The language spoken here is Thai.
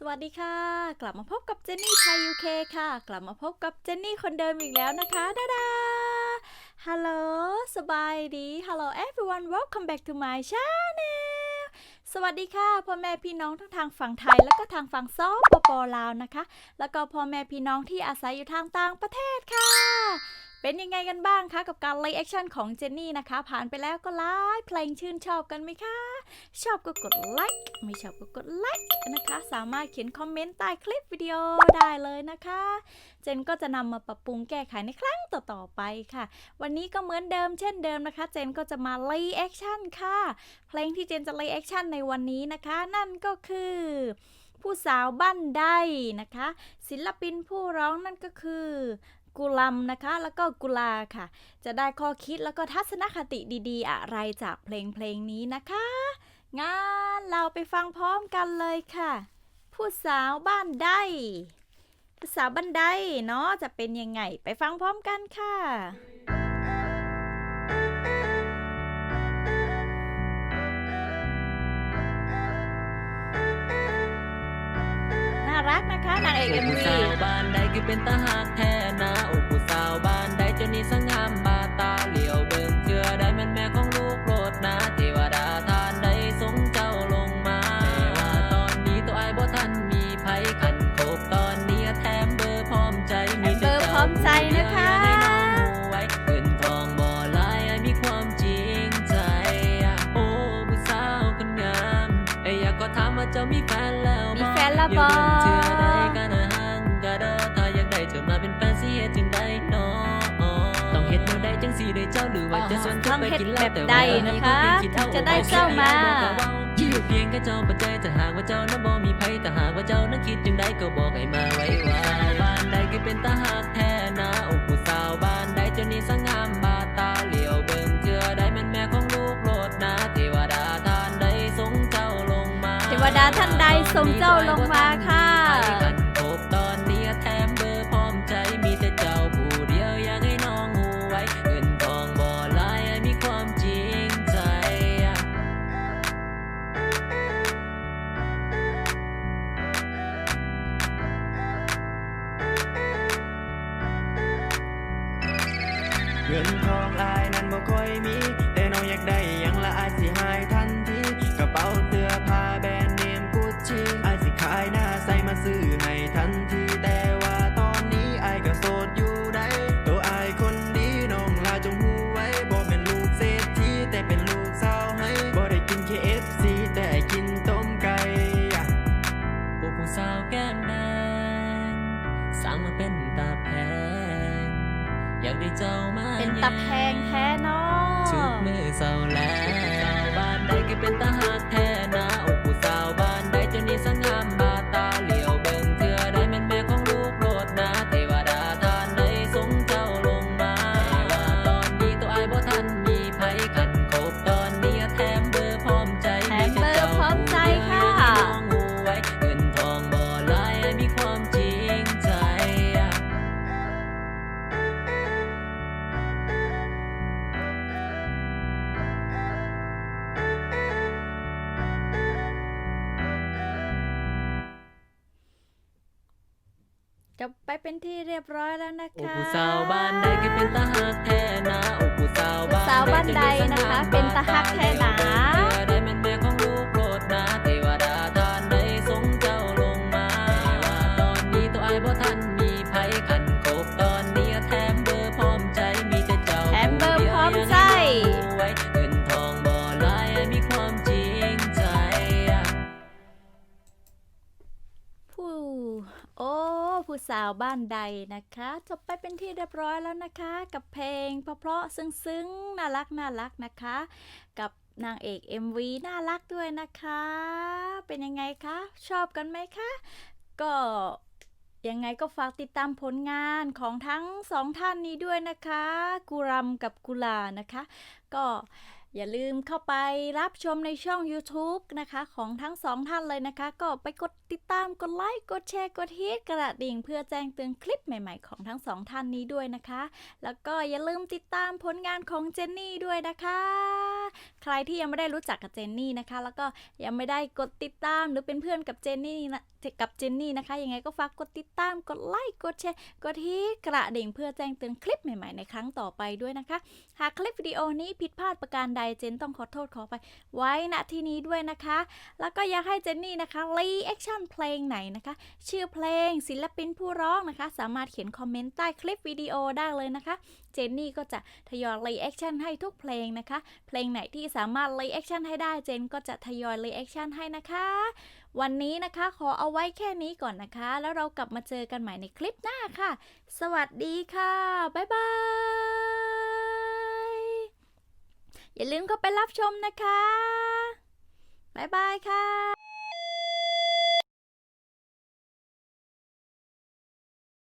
สวัสดีค่ะ กลับมาพบกับเจนนี่ไทยยูเคค่ะ กลับมาพบกับเจนนี่คนเดิมอีกแล้วนะคะดาดาฮัลโหลสบายดี Hello everyone welcome back to my channel สวัสดีค่ะพ่อแม่พี่น้องทั้งทางฝั่งไทย แล้วก็ทางฝั่งซอปปลาวนะคะ แล้วก็พ่อแม่พี่น้องที่อาศัยอยู่ทางต่างประเทศค่ะ เป็นยังไงกันบ้างคะกับการไลฟ์แอคชั่นของเจนนี่นะคะ ผ่านไปแล้วก็ไลฟ์เพลงชื่นชอบกันไหมคะ ชอบก็กดไลค์ไม่ชอบก็กดไลค์นะคะ สามารถเขียนคอมเมนต์ใต้คลิปวิดีโอได้เลยนะคะ เจนก็จะนำมาปรับปรุงแก้ไขในครั้งต่อๆไปค่ะ วันนี้ก็เหมือนเดิมเช่นเดิมนะคะ เจนก็จะมาไลฟ์แอคชั่นค่ะ เพลงที่เจนจะไลฟ์แอคชั่นในวันนี้นะคะ นั่นก็คือผู้สาวบ้านใดนะคะ ศิลปินผู้ร้องนั่นก็คือ กุลัมนะคะ แล้วก็กุลาค่ะ จะได้ข้อคิดแล้วก็ทัศนคติดีๆ อะไรจากเพลงเพลงนี้นะคะงั้นเราไปฟังพร้อมกันเลยค่ะ ผู้สาวบ้านใดผู้สาวบ้านใดเนาะจะเป็นยังไงไปฟังพร้อมกันค่ะ น่ารักนะคะนางเอกเอ็มผู้วีสาวบ้านใดคือเป็นตาหากแท้ กก็ถามว่าเจ้ามีแฟนแล้วมีบ่แฟนแล้วบอเชื่อได้กันนะฮังกะดอถ้าอยากได้เธอมาเป็นแฟนสิเฮ็ดจังได้เนาะต้องเฮ็ดแนวใดจังสิได้เจ้าหรือว่าจะชวนเธอไปกินเหล้าแต่ว่าตอนนี้ก็เพียงคิดเอาจะได้เจ้ามาอยู่เพียงแค่เจ้าปัจจัยถ้าหากว่าเจ้านั้นบ่มีไผถ้าหากว่าเจ้านั้นคิดจังใดก็บอกให้มาไว้ว่าบ้านใดคือเป็นตาานใดทรงเจ้าลงมาค่ะกันพบตอนนี้แถมเบอร์พร้อมใจมีแต่เจ้าผู้เดียวอยากให้น้องหูไว้เงินทองบ่หลายให้มีความจริงใจเงินทองอายนั้นบ่ค่อยมี อยากได้เจ้ามาเป็นตะแพงแท้เนาะชุกมือเศร้าแล้ว จบไปเป็นที่เรียบร้อยแล้วนะโอ้คะผู้สาวบ้านใดก็เป็นตาหักแท้นะ โอ้ผู้สาวบ้านผู้สาวบ้านใดนะคะ เป็นตาฮักแท้หนา สาวบ้านใดนะคะ จบไปเป็นที่เรียบร้อยแล้วนะคะ กับเพลงเพราะๆซึ้งๆน่ารักน่ารักนะคะ กับนางเอก MV น่ารักด้วยนะคะ เป็นยังไงคะ ชอบกันไหมคะ ก็ยังไงก็ฝากติดตามผลงานของทั้งสองท่านนี้ด้วยนะคะ กุรัมกับกุลานะคะ ก็ อย่าลืมเข้าไปรับชมในช่อง YouTube นะคะ ของทั้งสองท่านเลยนะคะ ก็ไปกดติดตามกดไลค์กดแชร์กดฮิตกระดิ่ง เพื่อแจ้งเตือนคลิปใหม่ๆ ของทั้งสองท่านนี้ด้วยนะคะ แล้วก็อย่าลืมติดตามผลงานของเจนนี่ด้วยนะคะ ใครที่ยังไม่ได้รู้จักกับเจนนี่นะคะ แล้วก็ยังไม่ได้กดติดตามหรือเป็นเพื่อนกับเจนนี่นะกับเจนนี่นะคะ ยังไงก็ฝากกดติดตาม กดไลค์ กดแชร์ กดฮิตกระดิ่งเพื่อแจ้งเตือนคลิปใหม่ๆในครั้งต่อไปด้วยนะคะ หากคลิปวิดีโอนี้ผิดพลาดประการใดเจนต้องขอโทษขอไปไว้ณที่นี้ด้วยนะคะ แล้วก็อยากให้เจนนี่นะคะรีแอคชั่นเพลงไหนนะคะ ชื่อเพลงศิลปินผู้ร้องนะคะ สามารถเขียนคอมเมนต์ใต้คลิปวิดีโอได้เลยนะคะ เจนนี่ก็จะทยอยรีแอคชั่นให้ทุกเพลงนะคะ เพลงไหนที่สามารถรีแอคชั่นให้ได้เจนก็จะทยอยรีแอคชั่นให้นะคะ วันนี้นะคะขอเอาไว้แค่นี้ก่อนนะคะ แล้วเรากลับมาเจอกันใหม่ในคลิปหน้าค่ะ สวัสดีค่ะ บ๊ายบาย อย่าลืมเข้าไปรับชมนะคะ บ๊ายบายค่ะ